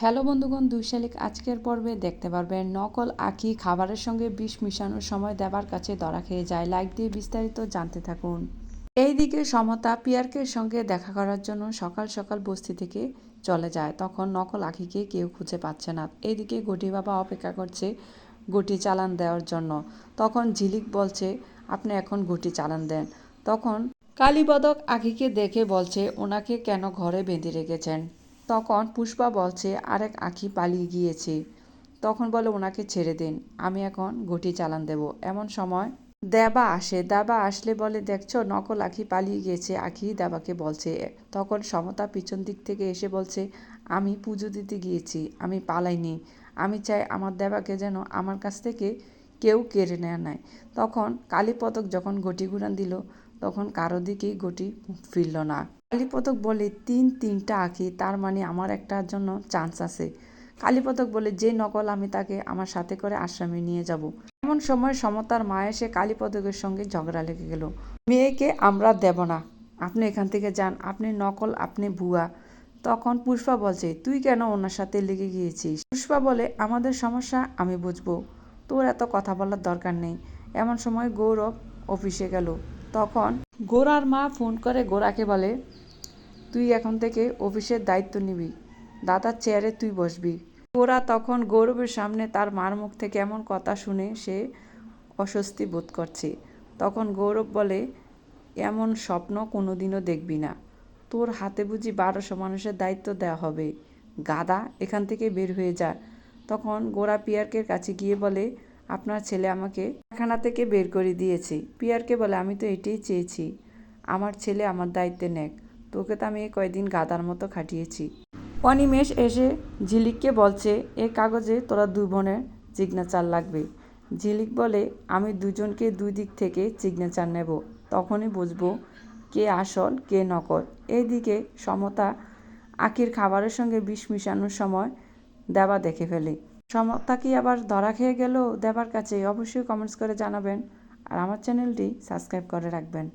Hello বন্ধুগণ, দুই শালিক আজকের পর্বে দেখতে পারবেন, নকল আখি খাবারের সঙ্গে বিষ মিশানোর সময় দেবার কাছে ধরা খেয়ে যায়। লাইক দিয়ে বিস্তারিত জানতে থাকুন। এইদিকে সমতা পিয়ারকের সঙ্গে দেখা করার জন্য সকাল সকাল বস্তি থেকে চলে যায়। তখন নকল আখিকে কেউ খুঁজে পাচ্ছে না। এইদিকে গটি বাবা অপেক্ষা করছে গটি চালান দেওয়ার জন্য। তখন ঝিলিক বলছে, আপনি এখন গটি চালান দেন। তখন কালীপদক আখিকে দেখে বলছে, ওনাকে কেন ঘরে বেঁধে রেখেছেন? তখন পুষ্পা বলছে, আরেক আঁখি পালিয়ে গিয়েছে। তখন বলে, ওনাকে ছেড়ে দিন, আমি এখন ঘটি চালান দেব। এমন সময় দেবা আসে। দেবা আসলে বলে, দেখছ, নকল আঁখি পালিয়ে গিয়েছে, আঁখি দেবাকে বলছে। তখন সমতা পিছন দিক থেকে এসে বলছে, আমি পুজো দিতে গিয়েছি, আমি পালাইনি। আমি চাই আমার দেবাকে যেন আমার কাছ থেকে কেউ কেড়ে নেয় নাই। তখন কালীপদক যখন ঘটি ঘুরান দিল, তখন কারও দিকেই গটি ফিরল না। কালীপদক বলে তিন তিনটা আঁকি, তার মানে আমার একটার জন্য চান্স আছে। কালীপদক বলে যে নকল আমি তাকে আমার সাথে করে আশ্রমে নিয়ে যাব। এমন সময় সমতার মা এসে কালীপদকের সঙ্গে ঝগড়া লেগে গেল। মেয়েকে আমরা দেব না। আপনি এখান থেকে যান, আপনি নকল, আপনি ভুয়া। তখন পুষ্পা বলছে, তুই কেন ওনার সাথে লেগে গিয়েছিস? পুষ্পা বলে, আমাদের সমস্যা আমি বুঝব। তোর এত কথা বলার দরকার নেই। এমন সময় গৌরব অফিসে গেল। তখন গোরার মা ফোন করে, গোরাকে বলে, তুই এখন থেকে অফিসের দায়িত্ব নিবি, দাদার চেয়ারে তুই বসবি। গোরা তখন গৌরবের সামনে তার মার মুখ থেকে এমন কথা শুনে সে অস্বস্তি বোধ করছে। তখন গৌরব বলে, এমন স্বপ্ন কোনোদিনও দেখবি না। তোর হাতে বুঝি বারোশো মানুষের দায়িত্ব দেওয়া হবে। গাদা এখান থেকে বের হয়ে যা। তখন গোরা পিয়ারকের কাছে গিয়ে বলে আপনার ছেলে আমাকে কারখানা থেকে বের করে দিয়েছে। পিয়ারকে বলে, আমি তো এটাই চেয়েছি। আমার ছেলে আমার দায়িত্বে নেক। তোকে তো আমি এই কয়দিন গাদার মতো খাটিয়েছি। অনিমেষ এসে ঝিলিককে বলছে, এ কাগজে তোরা দুই বোনের সিগনেচার লাগবে। ঝিলিক বলে, আমি দুজনকে দুই দিক থেকে সিগনেচার নেব। তখনই বুঝব কে আসল, কে নকল। এইদিকে সমতা আখির খাবারের সঙ্গে বিষ মিশানোর সময় দেবা দেখে ফেলে। সমতা কি আবার ধরা খেয়ে গেল দেবার কাছে অবশ্যই কমেন্টস করে জানাবেন। আর আমার চ্যানেলটি সাবস্ক্রাইব করে রাখবেন।